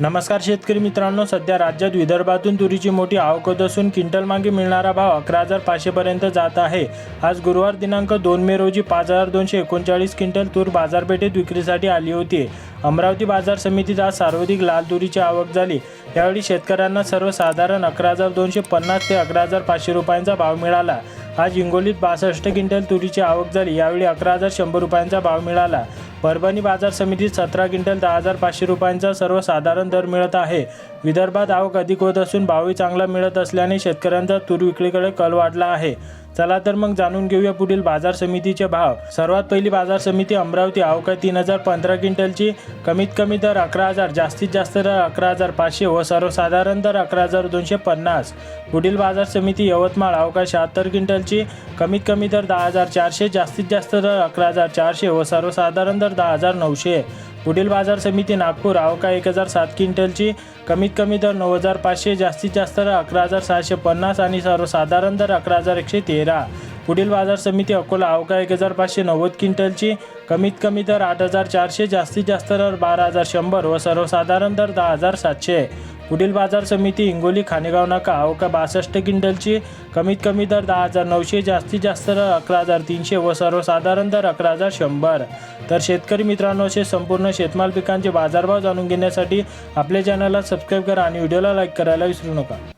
नमस्कार शेतकरी मित्रांनो सध्या राज्यात विदर्भातून तुरीची मोठी आवकत असून क्विंटल मागे मिळणारा भाव अकरा हजार पाचशेपर्यंत जात आहे. आज गुरुवार दिनांक दोन मे रोजी पाच हजार दोनशे एकोणचाळीस क्विंटल तूर बाजारपेठेत विक्रीसाठी आली होती. अमरावती बाजार समितीत आज सर्वाधिक लाल तुरीची आवक झाली. यावेळी शेतकऱ्यांना सर्वसाधारण अकरा हजार दोनशे पन्नास ते अकरा हजार पाचशे रुपयांचा भाव मिळाला. आज हिंगोलीत बासष्ट क्विंटल तुरीची आवक झाली. यावेळी अकरा हजार शंभर रुपयांचा भाव मिळाला. परभणी बाजार समितीत सतरा क्विंटल दहा हजार पाचशे रुपयांचा सर्वसाधारण दर मिळत आहे. विदर्भात आवक अधिक होत असून भावही चांगला मिळत असल्याने शेतकऱ्यांचा तूर विक्रीकडे कल वाढला आहे. चला तर मग जाणून घेऊया पुढील बाजार समितीचे भाव. सर्वात पहिली बाजार समिती अमरावती अवका तीन हजार पंधरा क्विंटलची. कमीत कमी दर अकरा हजार जास्तीत जास्त दर अकरा हजार पाचशे व सर्वसाधारण दर अकरा हजार दोनशे पन्नास. पुढील बाजार समिती यवतमाळ अवका शहात्तर क्विंटलची. कमीत कमी दर दहा हजार चारशे जास्तीत जास्त दर अकरा हजार चारशे व सर्वसाधारण दर दहा हजार नऊशे. पुढील बाजार समिती नागपूर अवका एक हजार सात क्विंटलची कमीत कमी दर नऊ हजार पाचशे जास्तीत जास्त दर अकरा हजार सहाशे पन्नास आणि सर्वसाधारण दर अकरा हजार एकशे तेरा. पुढील बाजार समिती अकोला अवका एक हजार पाचशे नव्वद क्विंटलची कमीत कमी दर आठ हजार चारशे जास्तीत जास्त दर बारा हजार शंभर व सर्वसाधारण दर दहा हजार सातशे. पुढील बाजार समिती हिंगोली खानेगाव नाका अवका बासष्ट क्विंटलची? कमीत कमी दर दहा हजार नऊशे जास्तीत जास्त दर अकरा हजार तीनशे व सर्वसाधारण दर अकरा हजार शंभर. तर शेतकरी मित्रांनो असे संपूर्ण शेतमाल पिकांचे बाजारभाव जाणून घेण्यासाठी आपल्या चॅनलला सबस्क्राईब करा आणि व्हिडिओला लाईक करायला विसरू नका.